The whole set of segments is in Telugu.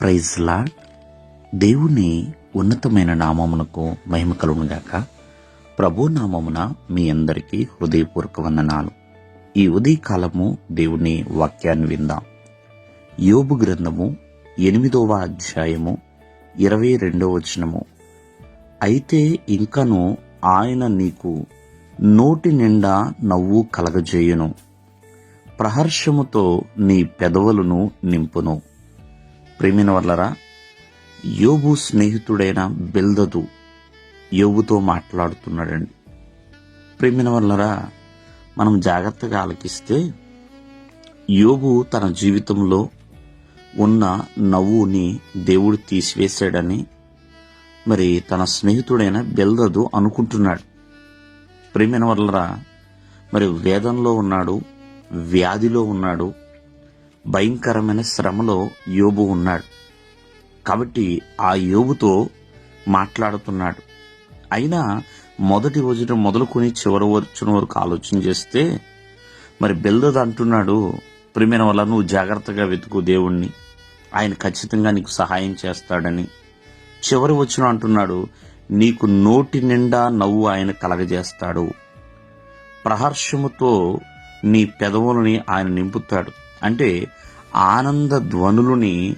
ప్రైజ్లా దేవుని ఉన్నతమైన నామమునకు మహిమ కలుగునుగాక ప్రభు నామమున మీ అందరికీ హృదయపూర్వక వందనాలు. ఈ ఉదయకాలము దేవుని వాక్యాన్ని విందాం. యోబు గ్రంథము ఎనిమిదవ అధ్యాయము ఇరవై రెండవ వచనము. అయితే ఇంకను ఆయన నీకు నోటి నిండా నవ్వు కలగజేయును. ప్రహర్షముతో నీ పెదవులను నింపును. ప్రేమిన వల్లరా యోబు స్నేహితుడైన బెల్దదు యోబుతో మాట్లాడుతున్నాడండి. ప్రేమిన వల్లరా మనం జాగ్రత్తగా ఆలకిస్తే యోబు తన జీవితంలో ఉన్న నవ్వుని దేవుడు తీసివేశాడని మరి తన స్నేహితుడైన బెల్దదు అనుకుంటున్నాడు. ప్రేమిన వల్లరా మరి వేదంలో ఉన్నాడు వ్యాధిలో ఉన్నాడు భయంకరమైన శ్రమలో యోబు ఉన్నాడు. కాబట్టి ఆ యోబుతో మాట్లాడుతున్నాడు. అయినా మొదటి రోజున మొదలుకొని చివరి వచ్చిన వరకు ఆలోచన చేస్తే మరి బెల్దద్ అంటున్నాడు ప్రిమిన వల్ల నువ్వు జాగ్రత్తగా వెతుకు దేవుణ్ణి. ఆయన ఖచ్చితంగా నీకు సహాయం చేస్తాడని. చివరి వచ్చిన అంటున్నాడు నీకు నోటి నిండా నవ్వు ఆయన కలగజేస్తాడు. ప్రహర్షముతో నీ పెదవులని ఆయన నింపుతాడు. అంటే ఆనంద ధ్వనులని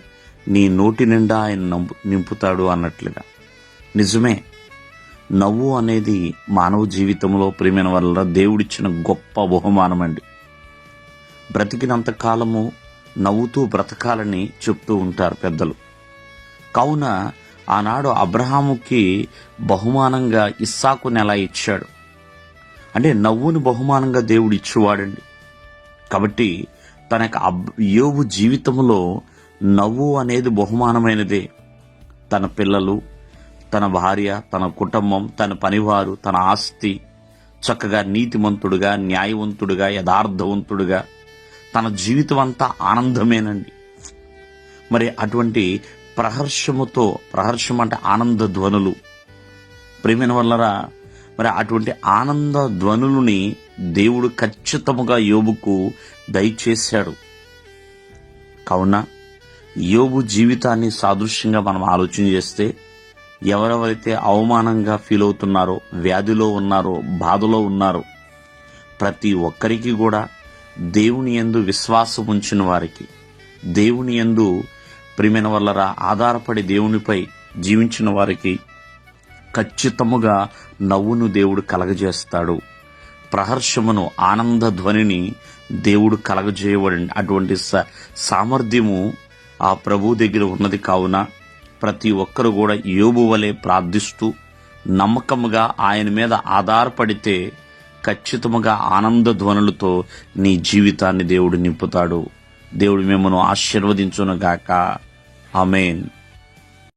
నీ నోటి నిండా ఆయన నంపు నింపుతాడు అన్నట్లుగా. నిజమే. నవ్వు అనేది మానవ జీవితంలో ప్రేమైన వల్ల దేవుడిచ్చిన గొప్ప బహుమానం అండి. బ్రతికినంత కాలము నవ్వుతూ బ్రతకాలని చెప్తూ ఉంటారు పెద్దలు. కావున ఆనాడు అబ్రహాముకి బహుమానంగా ఇస్సాకు నెల ఇచ్చాడు. అంటే నవ్వుని బహుమానంగా దేవుడు ఇచ్చేవాడండి కాబట్టి తన యొక్క అబ్- యోబు జీవితంలో నవ్వు అనేది బహుమానమైనదే. తన పిల్లలు తన భార్య తన కుటుంబం తన పనివారు తన ఆస్తి చక్కగా నీతిమంతుడుగా న్యాయవంతుడుగా యథార్థవంతుడుగా తన జీవితం అంతా ఆనందమేనండి. మరి అటువంటి ప్రహర్షముతో ప్రహర్షం అంటే ఆనంద ధ్వనులు ప్రేమిన వల్లరా మరి అటువంటి ఆనంద ధ్వనులని దేవుడు ఖచ్చితముగా యోబుకు దయచేశాడు. కావున యోబు జీవితాన్ని సాదృశ్యంగా మనం ఆలోచన చేస్తే ఎవరెవరైతే అవమానంగా ఫీల్ అవుతున్నారో వ్యాధిలో ఉన్నారో బాధలో ఉన్నారో ప్రతి ఒక్కరికి కూడా దేవుని యందు విశ్వాసం ఉంచిన వారికి దేవుని యందు ప్రియమైన వల్లరా ఆధారపడి దేవునిపై జీవించిన వారికి ఖచ్చితముగా నవ్వును దేవుడు కలగజేస్తాడు. ప్రహర్షమును ఆనంద ధ్వనిని దేవుడు కలగజేయబడి అటువంటి సామర్థ్యము ఆ ప్రభు దగ్గర ఉన్నది కావున ప్రతి ఒక్కరు కూడా యోబు వలె ప్రార్థిస్తూ నమ్మకముగా ఆయన మీద ఆధారపడితే ఖచ్చితముగా ఆనంద ధ్వనులతో నీ జీవితాన్ని దేవుడు నింపుతాడు. దేవుడు మిమ్మను ఆశీర్వదించునుగాక. ఆమెన్.